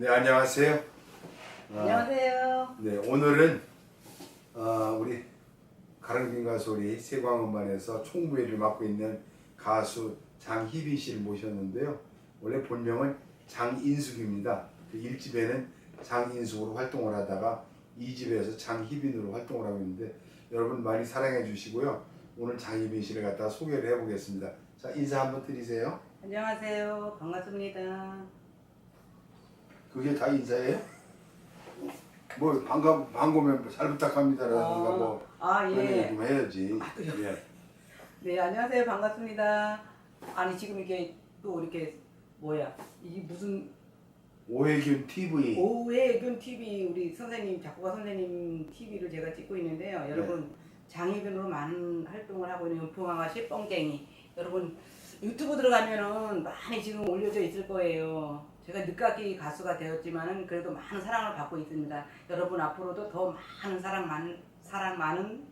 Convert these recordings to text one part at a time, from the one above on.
네 안녕하세요. 아, 안녕하세요. 네 오늘은 아, 우리 가랑빈 가 소리 세광음반에서 총무회를 맡고 있는 가수 장희빈 씨를 모셨는데요. 원래 본명은 장인숙입니다. 그 1집에는 장인숙으로 활동을 하다가 2집에서 장희빈으로 활동을 하고 있는데 여러분 많이 사랑해 주시고요. 오늘 장희빈 씨를 갖다 소개를 해보겠습니다. 자 인사 한번 드리세요. 안녕하세요. 반갑습니다. 그게 다 인사예요? 뭐 반가 반고면 잘 부탁합니다라든가 뭐 아, 그런 얘기 예. 좀 해야지. 예. 네, 안녕하세요. 반갑습니다. 아니, 지금 이게 또 이렇게 뭐야? 이게 무슨 오해균 TV. 오해균 TV 우리 선생님 작곡가 선생님 TV를 제가 찍고 있는데요. 네. 여러분 장희균으로 많은 활동을 하고 있는 연풍아가씨 뻥갱이 여러분 유튜브 들어가면은 많이 지금 올려져 있을 거예요. 제가 늦깎이 가수가 되었지만은 그래도 많은 사랑을 받고 있습니다. 여러분 앞으로도 더 많은 사랑 많은 사랑 많은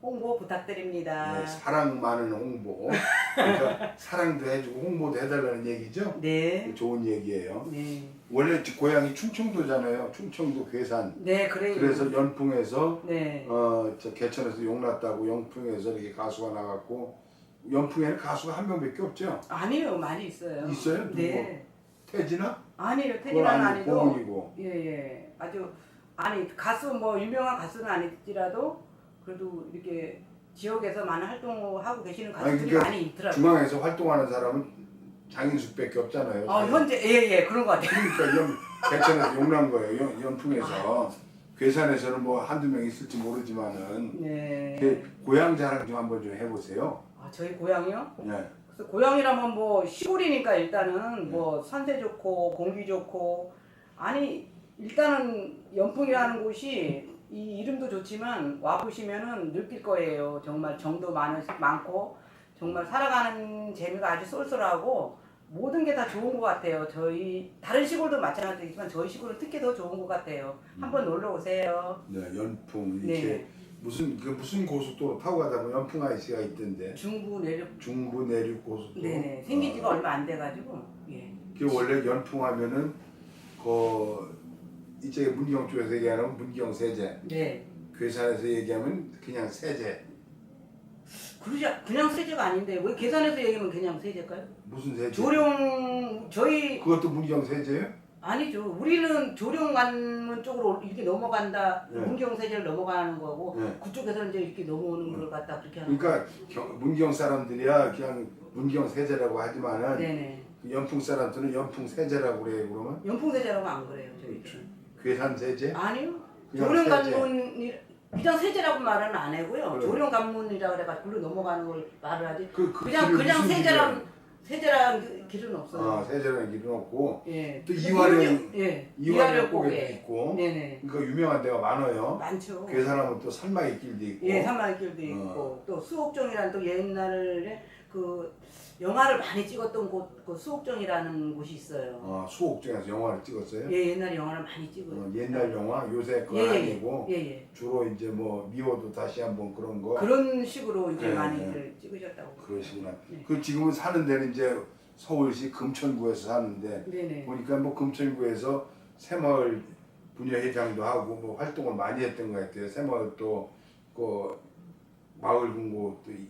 홍보 부탁드립니다. 네, 사랑 많은 홍보. 그러니까 사랑도 해주고 홍보도 해달라는 얘기죠. 네. 좋은 얘기예요. 네. 원래 고향이 충청도잖아요. 충청도 괴산. 네, 그래요. 그래서 연풍에서 네. 어 저 개천에서 용났다고 영풍에서 이렇게 가수가 나갔고 연풍에는 가수가 한 명밖에 없죠. 아니요, 많이 있어요. 있어요? 누구? 네. 태진아? 아니요, 태진아는 아니고 아니고. 고은이고. 예, 예. 아주 아니 가수 뭐 유명한 가수는 아니지라도 그래도 이렇게 지역에서 많은 활동을 하고 계시는 가수들이 그러니까 많이 있더라고요. 중앙에서 활동하는 사람은 장인숙밖에 없잖아요. 어, 현재 예, 예. 그런 것 같아요. 그러니까 연, 개천에서 용난 거예요. 연, 연풍에서. 괴산에서는 뭐 한두 명 있을지 모르지만은 네. 그 고향 자랑 좀 한번 좀 해보세요. 아, 저희 고향이요? 네. 그래서 고향이라면 뭐 시골이니까 일단은 네. 뭐 산세 좋고 공기 좋고 아니 일단은 연풍이라는 곳이 이 이름도 좋지만 와 보시면은 느낄 거예요. 정말 정도 많은 많고 정말 살아가는 재미가 아주 쏠쏠하고 모든 게 다 좋은 것 같아요. 저희 다른 시골도 마찬가지지만 저희 시골은 특히 더 좋은 것 같아요. 한번 놀러 오세요. 네, 연풍 이렇게 네. 무슨 그 무슨 고속도로 타고 가다 보면 연풍 아이씨가 있던데 중부 내륙 중부 내륙 고속도로. 네네 생긴 지가 어, 얼마 안 돼가지고 예. 그 원래 연풍하면은 그 이쪽에 문경 쪽에서 얘기하는 문경 세제, 네. 괴산에서 얘기하면 그냥 세제. 그러지 그냥 세제가 아닌데 왜 계산해서 얘기하면 그냥 세제일까요? 무슨 세제? 조령 저희 그것도 문경 세제예요? 아니죠. 우리는 조령 관문 쪽으로 이렇게 넘어간다. 네. 문경 세제를 넘어가는 거고 네. 그쪽에서 이제 이렇게 넘어오는 걸 갖다 그렇게 하는 그러니까 경- 문경 사람들이야 그냥 문경 세제라고 하지만은 거. 네네. 그 연풍 사람들은 연풍 세제라고 그래요 그러면 연풍 세제라고 안 그래요 저희. 괴산 세제? 아니요. 그냥 조령 세제. 관문이 그냥 세제라고 말은 안 하고요. 그래. 조령 관문이라 그래가지고 글로 넘어가는 걸 말을 하지. 그, 그 그냥 그냥 무슨 세제랑 세제랑 그 길은 없어요. 아 세제라는 길은 없고 예. 또 이화령- 예. 이화령 고개. 고개도 있고 네네. 그러니까 유명한 데가 많아요 많죠. 괴산하면 또 산마의 길도 있고 예, 산마길도 어. 있고 또 수옥정이라는 또 옛날에 그 영화를 많이 찍었던 곳, 그 수옥정이라는 곳이 있어요. 어, 수옥중에서 영화를 찍었어요 예, 옛날 영화를 많이 찍어요. 어, 옛날 영화 요새 그건 예, 예, 아니고 예, 예. 주로 이제 뭐 미워도 다시 한번 그런 거 그런 식으로 이제 네, 많이들 찍으셨다고. 그러시구나 네. 그 지금은 사는 데는 이제 서울시 금천구에서 사는데 네네. 보니까 뭐 금천구에서 새마을 분여회장도 하고 뭐 활동을 많이 했던 것 같아요. 새마을 또그 마을 공고 또 이-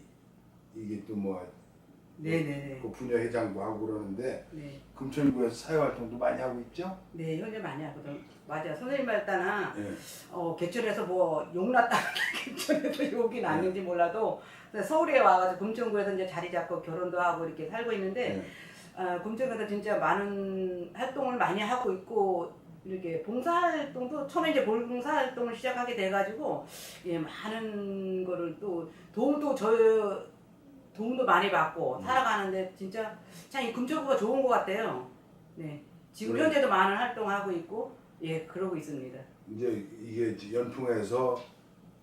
이게 또 뭐 네네네. 그 분여회장도 하고 그러는데 네. 금천구에서 사회활동도 많이 하고 있죠. 네, 현재 많이 하거든. 맞아. 선생님 말따나 예. 어, 개천에서 뭐 욕났다 개천에서 욕이 났는지 몰라도 근데 서울에 와가지고 금천구에서 이제 자리 잡고 결혼도 하고 이렇게 살고 있는데 예. 아, 금천에서 진짜 많은 활동을 많이 하고 있고 이렇게 봉사활동도 처음에 이제 봉사활동을 시작하게 돼가지고 예 많은 거를 또 도움도 저 도움도 많이 받고 음. 살아가는데 진짜 참 이 금천구가 좋은 것 같아요. 네 지금 그래. 현재도 많은 활동하고 있고 예 그러고 있습니다. 이제 이게 이제 연풍에서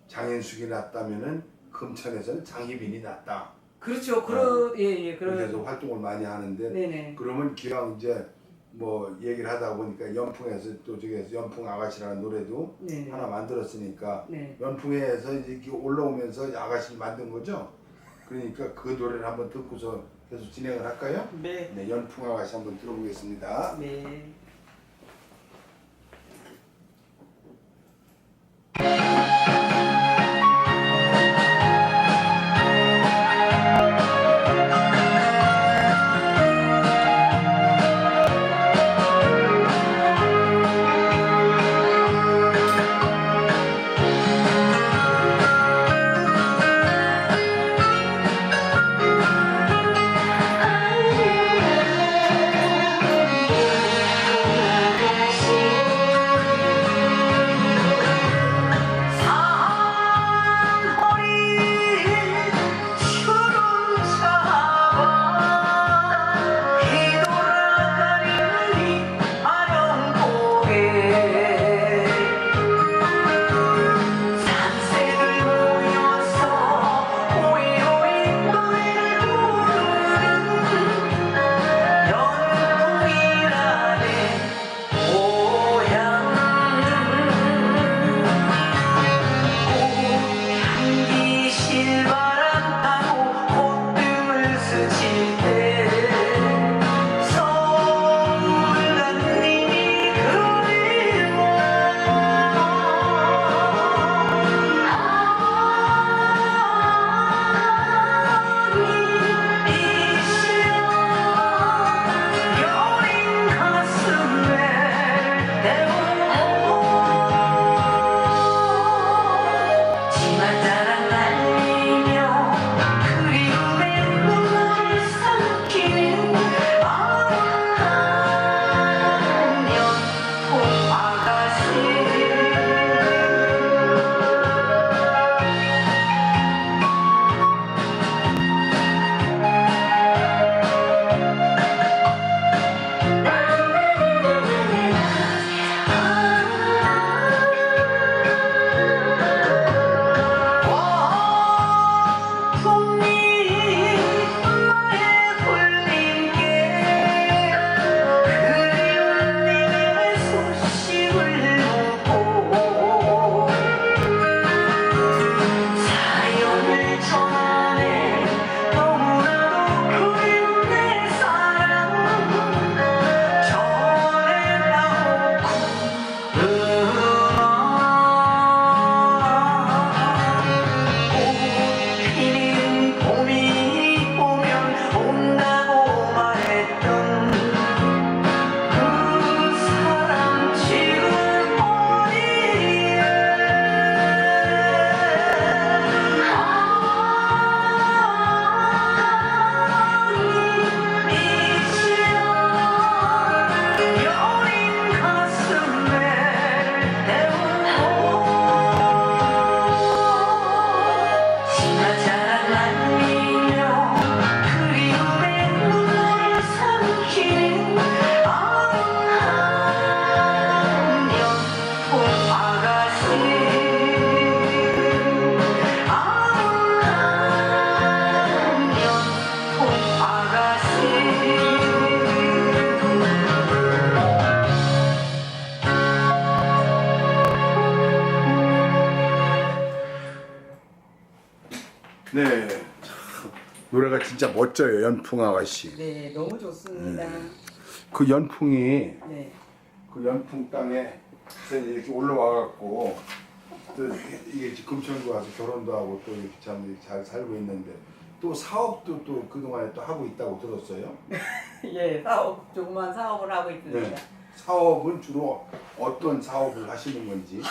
장인숙이 났다면은 금천에서는 장희빈이 났다. 그렇죠. 그러 예예 그래서 그런 활동을 많이 하는데 네네 그러면 기왕 이제 뭐 얘기를 하다 보니까 연풍에서 또 저기 연풍 아가씨라는 노래도 네네 하나 만들었으니까 네 연풍에서 이제 이렇게 올라오면서 아가씨를 만든 거죠. 그러니까 그 노래를 한번 듣고서 계속 진행을 할까요? 네. 네, 연풍 아가씨 한번 들어보겠습니다. 네. 네. 참, 노래가 진짜 멋져요, 연풍 아가씨. 네, 너무 좋습니다. 그 연풍이 네. 그 연풍 땅에 이렇게 올라와 갖고 또 이게 지금 금천구 와서 결혼도 하고 또 이렇게 참 잘 살고 있는데 또 사업도 또 그동안에 또 하고 있다고 들었어요. 예, 사업 조그만 사업을 하고 있습니다. 네. 사업은 주로 어떤 사업을 하시는 건지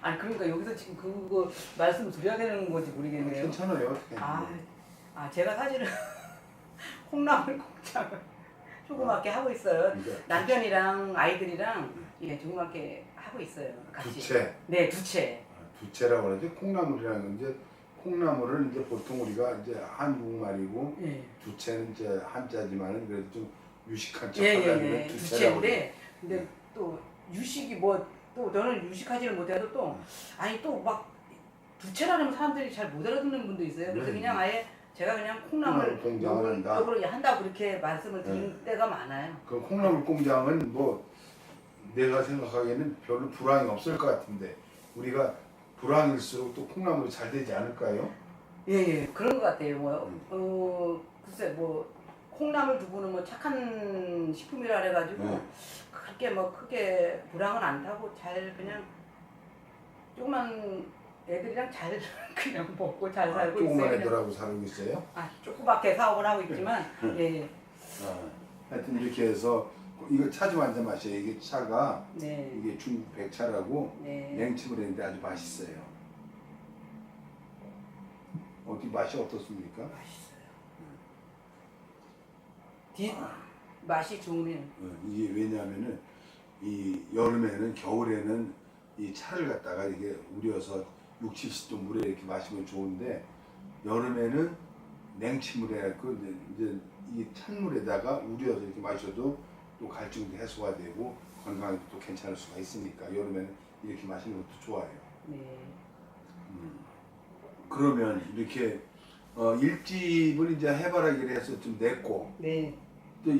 아니 그러니까 여기서 지금 그거 말씀 드려야 되는 건지 모르겠네요. 괜찮아요. 어떻게. 아, 아 제가 사실은 콩나물 공장을 조그맣게 하고 있어요. 그러니까 남편이랑 아이들이랑 예 조그맣게 하고 있어요. 같이. 두 채. 네, 두 채. 두 채라고 그러죠. 콩나물이라는 건 이제 콩나물을 이제 보통 우리가 이제 한국말이고 예. 두 채는 이제 한자지만은 그래도 좀 유식한 예, 척하는 예, 예. 두두 채라고 그래요. 채인데 근데 또 유식이 뭐 또 저는 유식하지는 못해도 또 아니 또막두 채라는 사람들이 잘 못 알아듣는 분도 있어요. 그래서 네. 그냥 아예 제가 그냥 콩나물 콩나물 공장을 한다. 요걸 한다고 그렇게 말씀을 드리는 네. 때가 많아요. 그 콩나물 공장은 뭐 내가 생각하기에는 별로 불황이 없을 것 같은데 우리가 불황일수록 또 콩나물이 잘 되지 않을까요? 예, 예, 그런 것 같아요. 뭐, 음. 어, 글쎄, 뭐, 콩나물 두부는 뭐 착한 식품이라 그래가지고, 네. 그렇게 뭐 크게 불황은 안 타고 잘 그냥, 조그만 애들이랑 잘 그냥 먹고 잘 살고 있어요. 아, 조그만 그냥. 애들하고 살고 있어요. 아, 조그맣게 사업을 하고 있지만, 예, 예. 아, 하여튼 이렇게 해서 이거 차 좀 한 잔 마셔요. 이게 차가 네, 이게 중국 백차라고 네. 냉침을 했는데 아주 맛있어요. 어디 맛이 어떻습니까? 맛있어요. 음. 뒷 맛이 좋으네요. 어, 이게 왜냐하면은 이 여름에는 겨울에는 이 차를 갖다가 이게 우려서 6, 70도 물에 이렇게 마시면 좋은데 여름에는 냉치물에 그 이제, 이제 이 찬물에다가 우려서 이렇게 마셔도 또 갈증도 해소가 되고 건강에도 또 괜찮을 수가 있으니까 여름에는 이렇게 마시는 것도 좋아요. 네. 그러면 이렇게 어, 일집을 이제 해바라기를 해서 좀 냈고 네. 또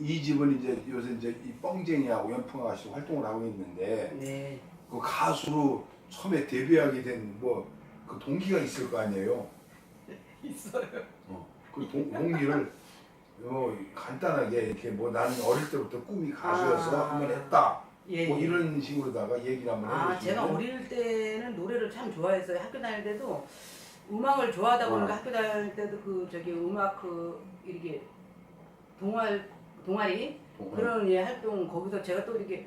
이 집은 이제 요새 이제 이 뻥쟁이하고 연풍 아 가씨 활동을 하고 있는데 네. 그 가수로 처음에 데뷔하게 된 뭐 그 동기가 있을 거 아니에요. 있어요. 그 동, 동기를 어, 간단하게 이렇게 뭐 나는 어릴 때부터 꿈이 가수여서 아. 한번 했다. 예, 뭐 예. 이런 식으로다가 얘기를 한번 아, 해주시면. 제가 어릴 때는 노래를 참 좋아했어요. 학교 다닐 때도 음악을 좋아하다 보니까 어. 학교 다닐 때도 그 저기 음악 그 이렇게 동아리 동아리 그런 예 활동 거기서 제가 또 이렇게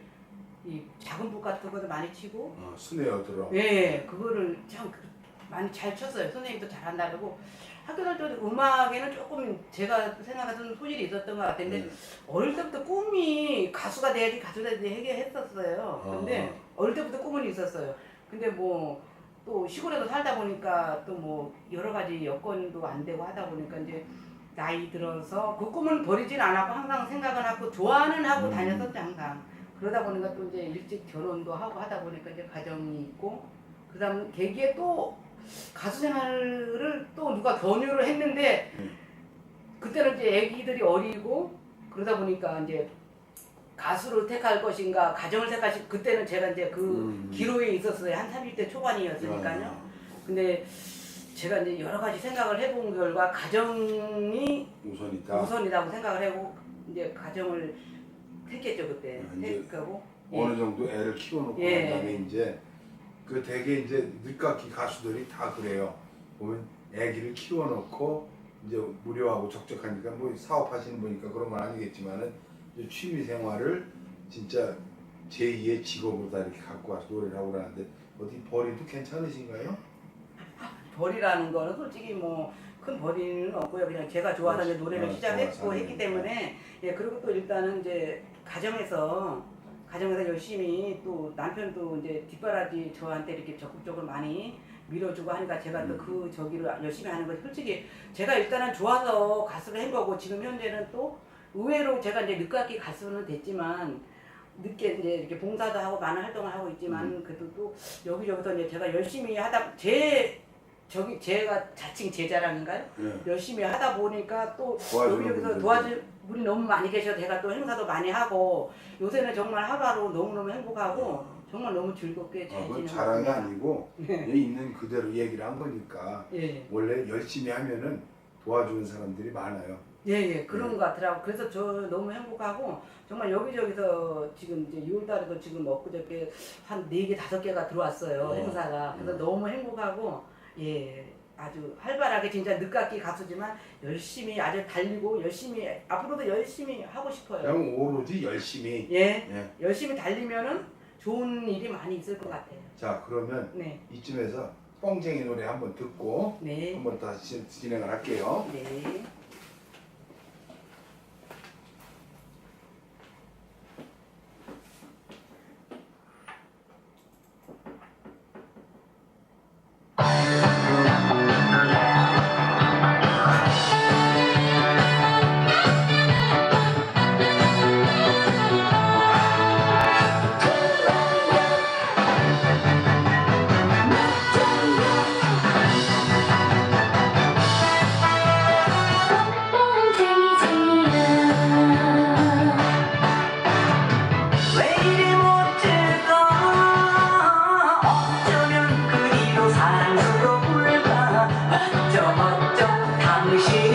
이 작은 북 같은 것도 많이 치고 어, 스네어 들어. 예 그거를 참 그- 많이 잘 쳤어요. 선생님도 잘한다 그러고 학교 다닐 때도 음악에는 조금 제가 생각하던 소질이 있었던 것 같은데 네. 어릴 때부터 꿈이 가수가 돼야지 가수가 돼야지 얘기 했었어요. 근데 어릴 때부터 꿈은 있었어요. 근데 뭐 또 시골에서 살다 보니까 또 뭐 여러 가지 여건도 안 되고 하다 보니까 이제 나이 들어서 그 꿈은 버리진 않았고 항상 생각은 하고 좋아는 하고 음. 다녔었죠 항상. 그러다 보니까 또 이제 일찍 결혼도 하고 하다 보니까 이제 가정이 있고 그다음 계기에 또 가수 생활을 또 누가 권유를 했는데 음. 그때는 이제 아기들이 어리고 그러다 보니까 이제 가수를 택할 것인가 가정을 택할 시 그때는 제가 이제 그 음. 기로에 있었어요 한 30대 초반이었으니까요 근데 제가 이제 여러 가지 생각을 해본 결과 가정이 우선이다. 우선이라고 생각을 하고 이제 가정을 택했죠 그때 아, 이제 택하고 어느 정도 애를 키워놓고 예. 난 다음에 이제 그 대개 이제 늦깎이 가수들이 다 그래요. 보면 애기를 키워놓고 이제 무료하고 적적하니까 뭐 사업하시는 분이니까 그런 건 아니겠지만은 이제 취미 생활을 진짜 제2의 직업으로 다 이렇게 갖고 와서 노래를 하고 그러는데 어디 벌이도 괜찮으신가요? 벌이라는 거는 솔직히 뭐 큰 벌이는 없고요. 그냥 제가 좋아서 이제 노래를 어, 시작했고 좋아서 했기 하는 때문에 예 그리고 또 일단은 이제 가정에서 가정에서 열심히 또 남편도 이제 뒷바라지 저한테 이렇게 적극적으로 많이 밀어주고 하니까 제가 또 음. 그 저기를 열심히 하는 거 솔직히 제가 일단은 좋아서 가수를 한 거고 지금 현재는 또 의외로 제가 이제 늦깎이 가수는 됐지만 늦게 이제 이렇게 봉사도 하고 많은 활동을 하고 있지만 음. 그래도 또 여기저기서 이제 제가 열심히 하다 제 저기 제가 자칭 제 자랑인가요? 예. 열심히 하다 보니까 또 도와주는 여기저기서 분들도. 도와주 물이 너무 많이 계셔서 제가 또 행사도 많이 하고 요새는 정말 하루하루 너무너무 행복하고 정말 너무 즐겁게 잘 어, 그건 지내고 자랑이 있습니다. 아니고 네. 여기 있는 그대로 얘기를 한 거니까 예. 원래 열심히 하면은 도와주는 사람들이 많아요. 예, 예, 그런 네. 것 같더라고. 그래서 저 너무 행복하고, 정말 여기저기서 지금 이제 6월달에도 지금 엊그저께 한 4개, 5개가 들어왔어요, 어. 행사가. 그래서 음. 너무 행복하고, 예, 아주 활발하게 진짜 늦깎이 가수지만 열심히 아주 달리고 열심히, 앞으로도 열심히 하고 싶어요. 그냥 오로지 열심히. 예, 예. 열심히 달리면은 좋은 일이 많이 있을 것 같아요. 자 그러면 네, 이쯤에서 뻥쟁이 노래 한번 듣고 네, 한번 다시 진행을 할게요. 네. 어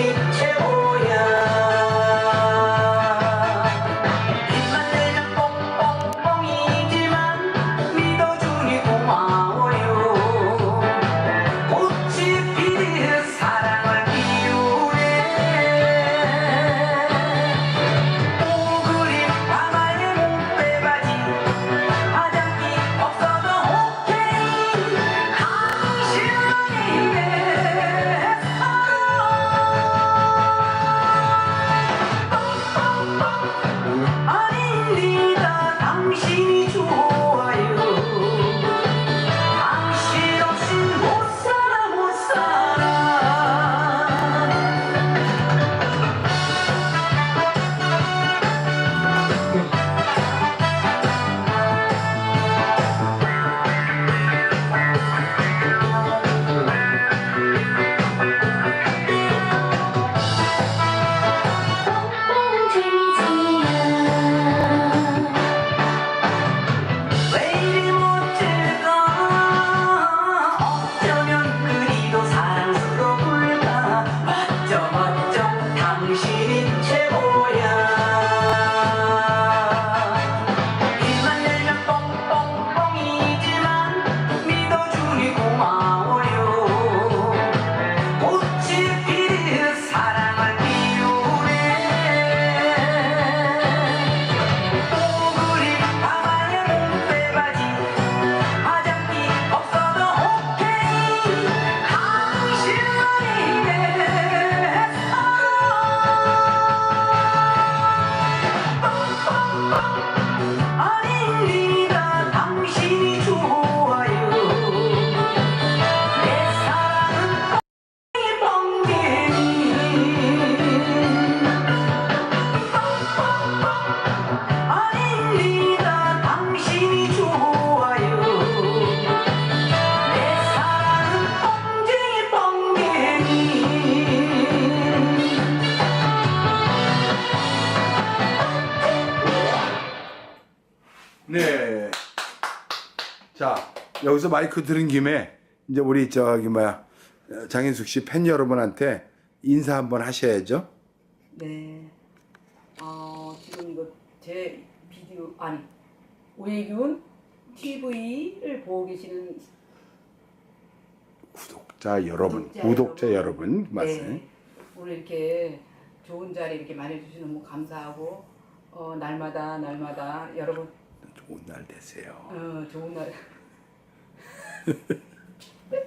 자 여기서 마이크 들은 김에 이제 우리 저기 뭐야 어, 장인숙 씨 팬 여러분한테 인사 한번 하셔야죠. 네. 어, 지금 이거 제 비디오 아니 오해균 TV를 보고 계시는 구독자 여러분, 구독자 여러분. 맞습니다. 네. 오늘 이렇게 좋은 자리 이렇게 마련해주셔서 너무 감사하고 어, 날마다 날마다 여러분 좋은 날 되세요. 어, 좋은 날.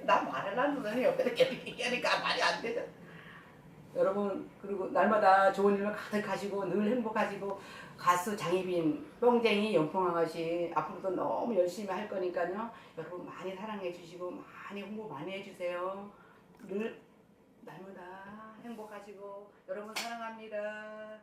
나 말하려는 놈이 옆에서 계속 얘기하니까 말이 안 되죠. 여러분 그리고 날마다 좋은 일만 가득하시고 늘 행복하시고 가수 장희빈 뻥쟁이 연풍 아가씨 앞으로도 너무 열심히 할 거니까요. 여러분 많이 사랑해 주시고 많이 홍보 많이 해주세요. 늘 날마다 행복하시고 여러분 사랑합니다.